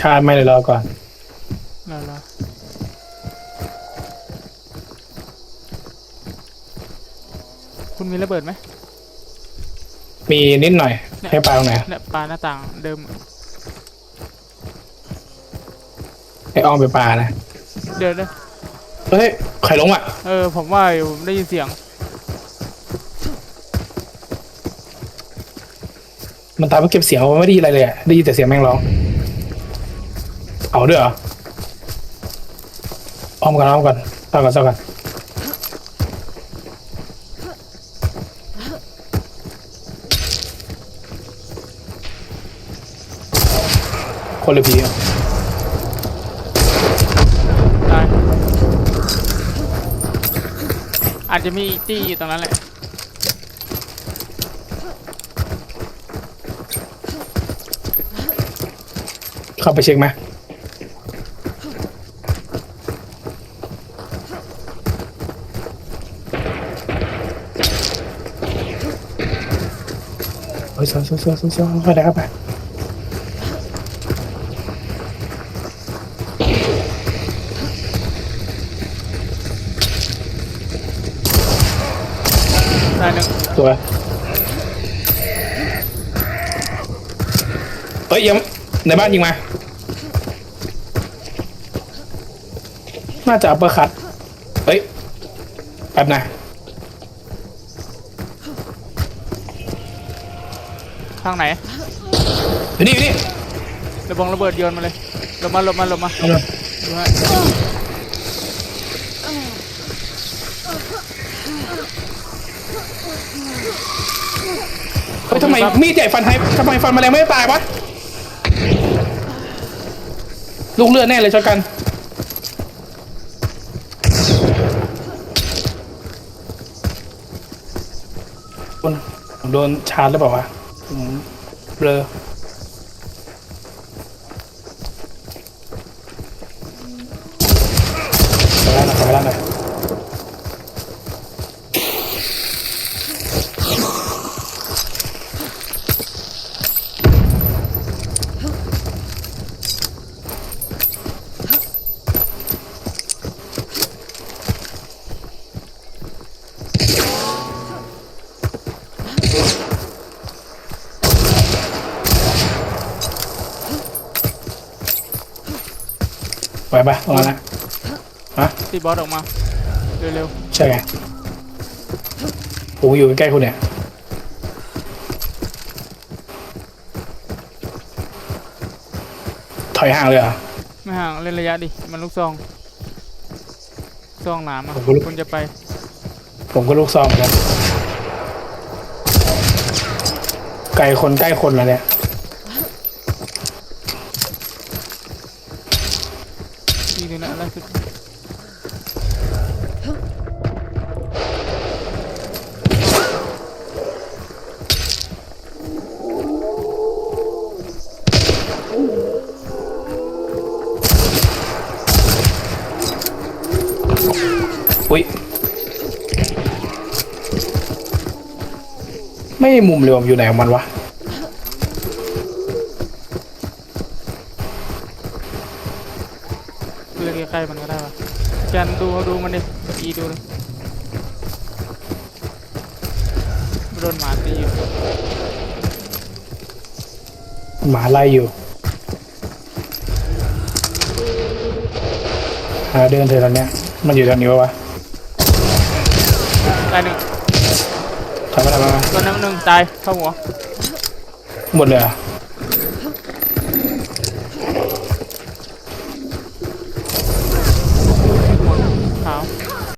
ชาร์จไม่เลยรอก่อน รอรอคุณมีระเบิดไหมมีนิดหน่อย ให้ปลาตรงไหนเนี่ยปลาหน้าต่างเดิมให้อ้อมไปปลานะ เดี๋ยวเดี๋ยวเฮ้ย ใครลงอะ เออ ผมว่าอยู่ผมได้ยินเสียง มันตามมาเก็บเสียงมันไม่ได้ยินอะไรเลยอะได้ยินแต่เสียงแม่งร้อง เอาด้วยเหรออ้อมก่อนอ้อมก่อนเศร้าก่อนเศร้าก่อนคนละผีอะตายอาจจะมีอีกตี้อยู่ตรงนั้นแหละเข้าไปเช็คไหม เฮ้ยโซ่โซ่โซ่โซ่โซ่เข้าได้เข้าไปตายหนึ่งตัวเฮ้ยยังในบ้านยิงมา น่าจะอัปเปอร์คัตเฮ้ยแป๊บนะ ทางไหนอยู่นี่อยู่นี่ระบงระเบิดโยนมาเลยหลบมาหลบมาหลบมาเอาเลยดูให้เฮ้ยทำไมมีดใหญ่ฟันไทยทำไมฟันแมลงไม่ตายวะลูกเลือดแน่เลยช็อตกัน โดนโดนชาร์จหรือเปล่าวะ ผมเบลอขอไปด้านหน่อยขอไปด้านหน่อย ไหวปะตรงนั้นนะฮะตีบอสออกมา เร็วใช่ไงผมอยู่ใกล้ๆคุณเนี่ยถอยห่างเลยเหรอ ๆไม่ห่างเล่นระยะดิ มันลูกซองซองหนามอะผมก็รู้ คุณจะไปผมก็ลูกซองเหมือนกันไกลคนใกล้คนแล้วเนี่ย ทีนึงนะล่าสุดอุ้ยไม่มุมเลยว่ามันอยู่ไหนของมันวะ เล่น ใกล้ๆมันก็ได้ปะจันดูดูมันดิอีดูเลยโดนหมาตีอยู่หมาไล่อยู่หาเดินเธอตอนเนี้ย มันอยู่ตอนนี้ปะวะตายหนึ่งทำอะไรมาตัวนั้นหนึ่งตายเข้าหัว หมดเลยเหรอ